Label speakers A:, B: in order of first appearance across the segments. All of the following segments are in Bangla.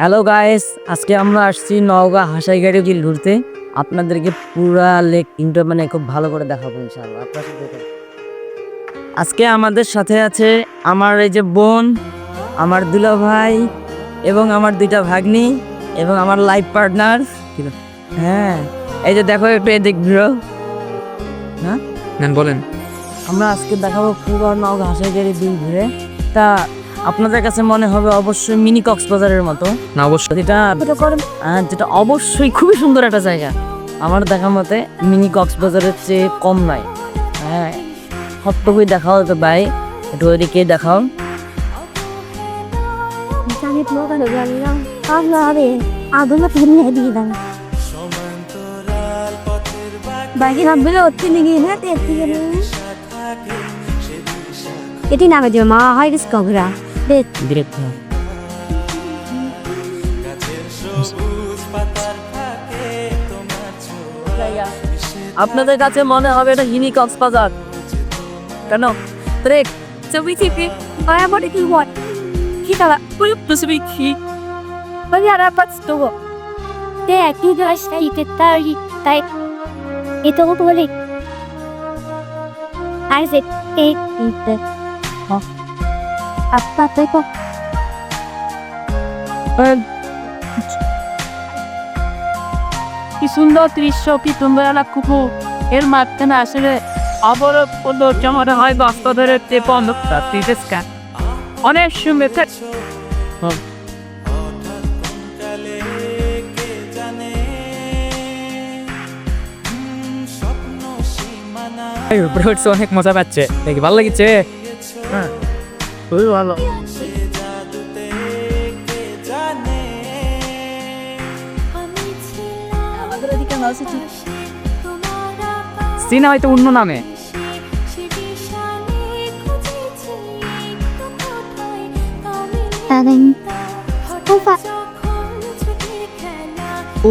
A: হ্যালো গাইস আজকে আমরা আসছি নওগাঁ হাসাইগাড়ি বিল ঘুরতে। আপনাদেরকে পুরা লেক ইনটা মানে খুব ভালো করে দেখাবো ইনশাআল্লাহ। আপনার সাথে। আজকে আমাদের সাথে আছে আমার এই যে বোন আমার দুলা ভাই এবং আমার দুইটা ভাগ্নি এবং আমার লাইফ পার্টনার হ্যাঁ এই যে দেখো একটু এদিক ঘুরো। হ্যাঁ
B: নেন বলেন।
A: আমরা আজকে দেখাবো পুরো নওগাঁ হাসাইগাড়ি বিল ঘুরে। তা আপনাদের কাছে মনে হবে অবশ্যই মিনি কক্সবাজারের মতো।
B: না অবশ্যই।
A: যেটা আহ, যেটা অবশ্যই খুবই সুন্দর একটা জায়গা। আমার দেখা মতে মিনি কক্সবাজারের চেয়ে কম নয় হ্যাঁ সবটুকুই দেখাও তো ভাই। একটু ওইদিকে দেখাও।
C: দিয়ে দাম বাকি হ্যাঁ এটি নামে যে মা হয় ডিসকভারা
A: ডিরেক্ট আপনাদের কাছে মনে হবে এটা মিনি কক্সবাজার। কেন? ট্রেক
C: ছবি থেকে বলে কি হয় কি তারা পুরো পৃথিবী কি? বলি, আর পাঁচ তো দেখ কি গাছ তাইতে তাই তাই। এটা বলে। আর যে এক ইতে আপা তাই কো
D: কি সুন্দর দৃশ্য কি তোমরা খুব এর মাঝখানে আসলে অবরোধ জমানো হয় বাস্তবের যে বন্ধকটা তিরস্কার অনেক সুন্দর।
B: উপরে উঠছে অনেক মজা পাচ্ছে। দেখি ভালো লাগছে।
A: হ্যাঁ। খুবই ভালো।
B: সিনা হয়তো অন্য নামে। ও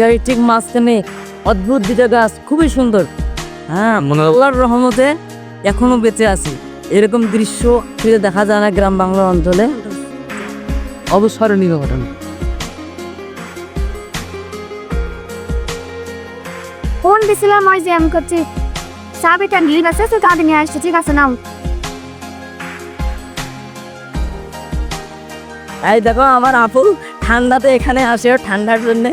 A: গাড়ির ঠিক মাঝখানে অদ্ভুত দুটা গাছ খুবই সুন্দর। হ্যাঁ
B: মনে
A: আল্লাহর রহমতে এখনও বেঁচে আছি। এরকম দৃশ্য ফিরে দেখা যায় না গ্রাম বাংলা অঞ্চলে।
B: অবসরণীয় ঘটনা।
C: ফোন দিছিলাম ওই যে আমি করছি চাবিটা নিয়ে গেছে তো কাঁদে নিয়ে আসছে ঠিক আছে নাও।
A: এই দেখো আমার আপু ঠান্ডাতে এখানে আসে ঠান্ডার জন্য।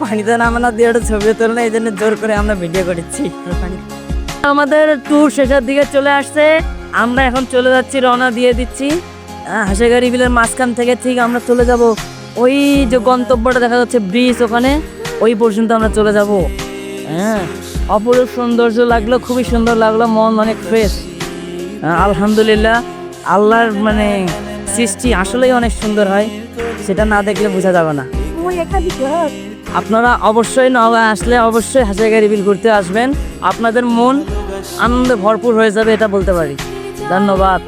A: পানিতে নামানো দিয়ে একটা ছবি তুললে এই জন্য জোর করে আমরা ভিডিও করেছি। আমাদের ট্যুর শেষের দিকে চলে আসছে। আমরা এখন চলে যাচ্ছি রওনা দিয়ে দিচ্ছি। আহ, হাসেগাড়ি বিলের মাঝখান থেকে ঠিক আমরা চলে যাব। ওই যে গন্তব্যটা দেখা যাচ্ছে ব্রিজ ওখানে ওই পর্যন্ত আমরা চলে যাব। হ্যাঁ অপরূপ সৌন্দর্য লাগল খুবই সুন্দর লাগল মন অনেক ফ্রেশ আলহামদুলিল্লাহ আল্লাহর মানে সৃষ্টি আসলেই অনেক সুন্দর হয় সেটা না দেখলে বোঝা যাবে না। আপনারা অবশ্যই নওগাঁ আসলে অবশ্যই হাসিয়াগাড়ি বিল ঘুরতে আসবেন। আপনাদের মন আনন্দে ভরপুর হয়ে যাবে, এটা বলতে পারি। ধন্যবাদ।